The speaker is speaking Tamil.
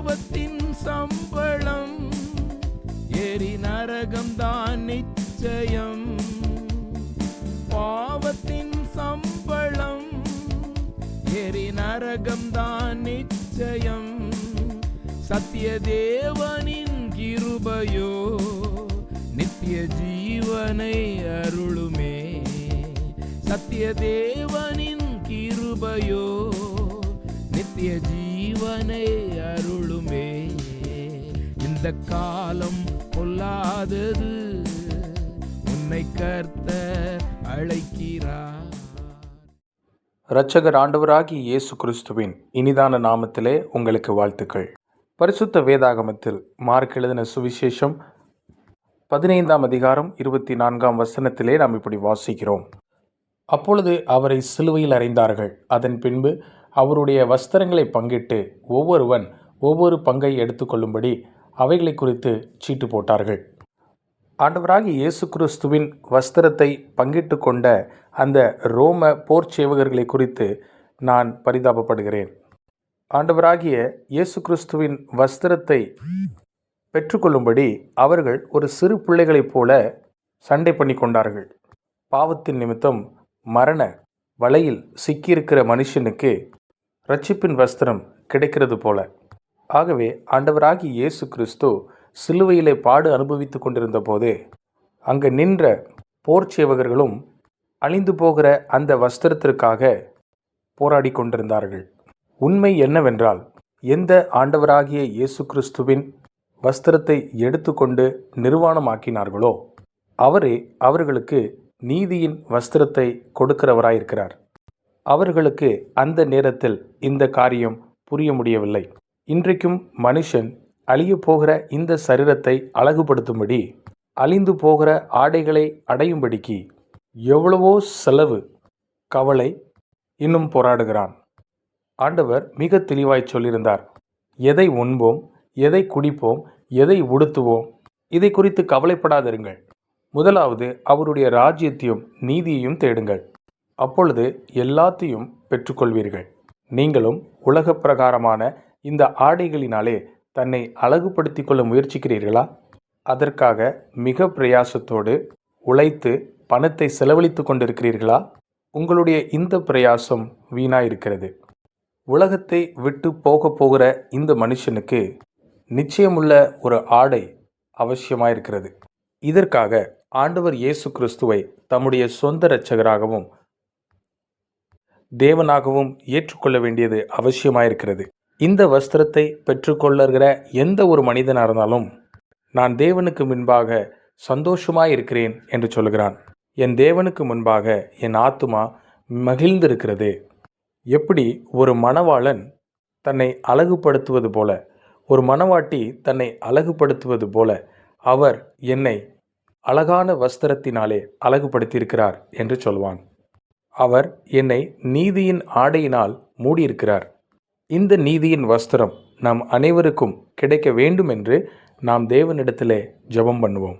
பாவத்தின் சம்பளம். எரி நரகம்தான் நிச்சயம். பாவத்தின் சம்பளம். எரி நரகம்தான் நிச்சயம். சத்திய தேவனின் கிருபையோ நித்திய ஜீவனை அருளுமே. சத்திய தேவனின் இந்த காலம் பொல்லாதது உன்னை கர்த்த அழைக்கிறார். இரட்சகர் ஆண்டவராகி இயேசு கிறிஸ்துவின் இனிதான நாமத்திலே உங்களுக்கு வாழ்த்துக்கள். பரிசுத்த வேதாகமத்தில் மார்க் எழுதின சுவிசேஷம் பதினைந்தாம் அதிகாரம் இருபத்தி நான்காம் வசனத்திலே நாம் இப்படி வாசிக்கிறோம். அப்பொழுது அவரை சிலுவையில் அறைந்தார்கள். அதன் பின்பு அவருடைய வஸ்திரங்களை பங்கிட்டு ஒவ்வொருவன் ஒவ்வொரு பங்கை எடுத்துக்கொள்ளும்படி அவைகளை குறித்து சீட்டு போட்டார்கள். ஆண்டவராகிய இயேசு கிறிஸ்துவின் வஸ்திரத்தை பங்கிட்டு கொண்ட அந்த ரோம போர் சேவகர்களை குறித்து நான் பரிதாபப்படுகிறேன். ஆண்டவராகிய இயேசு கிறிஸ்துவின் வஸ்திரத்தை பெற்றுக்கொள்ளும்படி அவர்கள் ஒரு சிறு பிள்ளைகளைப் போல சண்டை பண்ணி கொண்டார்கள். பாவத்தின் நிமித்தம் மரண வலையில் சிக்கியிருக்கிற மனுஷனுக்கு ரட்சிப்பின் வஸ்திரம் கிடைக்கிறது போல. ஆகவே ஆண்டவராகிய இயேசு கிறிஸ்து சிலுவையிலே பாடு அனுபவித்து கொண்டிருந்த போது அங்கு நின்ற போர் சேவகர்களும் அழிந்து போகிற அந்த வஸ்திரத்திற்காக போராடி கொண்டிருந்தார்கள். உண்மை என்னவென்றால் எந்த ஆண்டவராகிய இயேசு கிறிஸ்துவின் வஸ்திரத்தை எடுத்துக்கொண்டு நிர்வாணமாக்கினார்களோ அவரே அவர்களுக்கு நீதியின் வஸ்திரத்தை கொடுக்கிறவராயிருக்கிறார். அவர்களுக்கு அந்த நேரத்தில் இந்த காரியம் புரிய முடியவில்லை. இன்றைக்கும் மனுஷன் அழிய போகிற இந்த சரீரத்தை அழகுபடுத்தும்படி அழிந்து போகிற ஆடைகளை அடையும்படிக்கு எவ்வளவோ செலவு கவலை இன்னும் போராடுகிறான். ஆண்டவர் மிக தெளிவாய் சொல்லியிருந்தார் எதை உண்போம் எதை குடிப்போம் எதை உடுத்துவோம் இதை குறித்து கவலைப்படாதிருங்கள். முதலாவது அவருடைய ராஜ்யத்தையும் நீதியையும் தேடுங்கள். அப்பொழுது எல்லாத்தையும் பெற்றுக்கொள்வீர்கள். நீங்களும் உலக பிரகாரமான இந்த ஆடைகளினாலே தன்னை அழகுபடுத்தி கொள்ள முயற்சிக்கிறீர்களா? அதற்காக மிக பிரயாசத்தோடு உழைத்து பணத்தை செலவழித்து கொண்டிருக்கிறீர்களா? உங்களுடைய இந்த பிரயாசம் வீணாயிருக்கிறது. உலகத்தை விட்டு போக போகிற இந்த மனுஷனுக்கு நிச்சயமுள்ள ஒரு ஆடை அவசியமாயிருக்கிறது. இதற்காக ஆண்டவர் இயேசு கிறிஸ்துவை தம்முடைய சொந்த இரட்சகராகவும் தேவனாகவும் ஏற்றுக்கொள்ள வேண்டியது அவசியமாயிருக்கிறது. இந்த வஸ்திரத்தை பெற்றுக்கொள்ளுகிற எந்த ஒரு மனிதனாக இருந்தாலும் நான் தேவனுக்கு முன்பாக சந்தோஷமாக இருக்கிறேன் என்று சொல்கிறான் என் தேவனுக்கு முன்பாக என் ஆத்துமா மகிழ்ந்திருக்கிறது. எப்படி ஒரு மணவாளன் தன்னை அழகுபடுத்துவது போல ஒரு மணவாட்டி தன்னை அழகுபடுத்துவது போல அவர் என்னை அழகான வஸ்திரத்தினாலே அழகுபடுத்தியிருக்கிறார் என்று சொல்வான். அவர் என்னை நீதியின் ஆடையினால் மூடியிருக்கிறார். இந்த நீதியின் வஸ்திரம் நம் அனைவருக்கும் கிடைக்க வேண்டும் என்று நாம் தேவனிடத்திலே ஜெபம் பண்ணுவோம்.